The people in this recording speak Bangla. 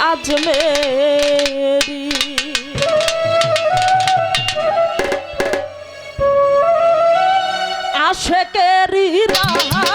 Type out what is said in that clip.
আজমেরি আশেকেরি রাহা